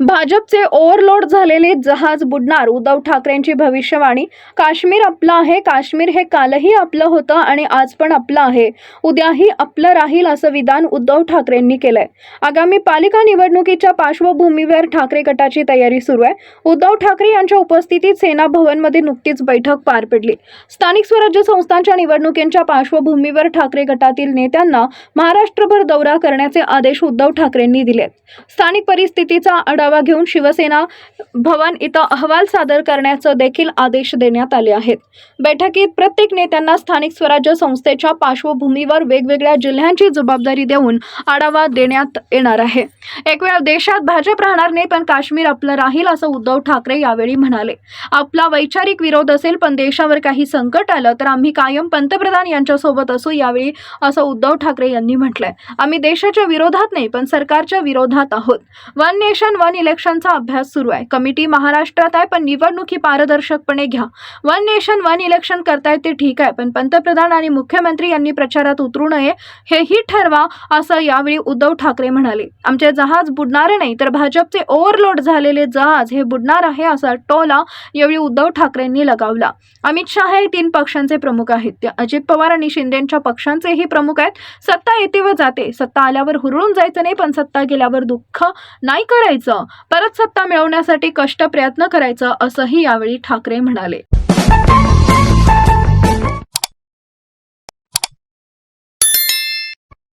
भाजपचे ओव्हरलोड झालेले जहाज बुडणार. उद्धव ठाकरेंची भविष्यवाणी. काश्मीर आपलं आहे. काश्मीर हे कालही आपलं होतं आणि आज पण आपलं आहे. उद्याही आपलं राहील असं विधान उद्धव ठाकरेंनी केलंय. आगामी पालिका निवडणुकीच्या पार्श्वभूमीवर ठाकरे गटाची तयारी सुरू आहे. उद्धव ठाकरे यांच्या उपस्थितीत सेना भवनमध्ये नुकतीच बैठक पार पडली. स्थानिक स्वराज्य संस्थांच्या निवडणुकींच्या पार्श्वभूमीवर ठाकरे गटातील नेत्यांना महाराष्ट्रभर दौरा करण्याचे आदेश उद्धव ठाकरेंनी दिलेत. स्थानिक परिस्थितीचा आढावा घेऊन शिवसेना भवन इथं अहवाल सादर करण्याचं देखील आदेश देण्यात आले आहेत. बैठकीत प्रत्येक नेत्यांना स्थानिक स्वराज्य संस्थेच्या पार्श्वभूमीवर वेगवेगळ्या जिल्ह्यांची जबाबदारी देऊन आढावा देण्यात येणार आहे. एक वेळ देशात भाजप राहणार नाही पण काश्मीर आपलं राहील असं उद्धव ठाकरे यावेळी म्हणाले. आपला वैचारिक विरोध असेल पण देशावर काही संकट आलं तर आम्ही कायम पंतप्रधान यांच्यासोबत असू यावेळी असं उद्धव ठाकरे यांनी म्हटलंय. आम्ही देशाच्या विरोधात नाही पण सरकारच्या विरोधात आहोत. वन नेशन वन इलेक्शनचा अभ्यास सुरू आहे. कमिटी महाराष्ट्रात आहे पण निवडणूक ही पारदर्शकपणे घ्या. वन नेशन वन इलेक्शन करतायत ते ठीक आहे पण पंतप्रधान आणि मुख्यमंत्री यांनी प्रचारात उतरू नये हेही ठरवा असं यावेळी उद्धव ठाकरे म्हणाले. आमचे जहाज बुडणार नाही तर भाजपचे ओव्हरलोड झालेले जहाज हे बुडणार आहे असा टोला यावेळी उद्धव ठाकरेंनी लगावला. अमित शहा हे तीन पक्षांचे प्रमुख आहेत. ते अजित पवार आणि शिंदेच्या पक्षांचेही प्रमुख आहेत. सत्ता येते व जाते. सत्ता आल्यावर हुरळून जायचं नाही पण सत्ता गेल्यावर दुःख नाही करायचं. परत सत्ता मिळवण्यासाठी कष्ट प्रयत्न करायचं असंही यावेळी ठाकरे म्हणाले.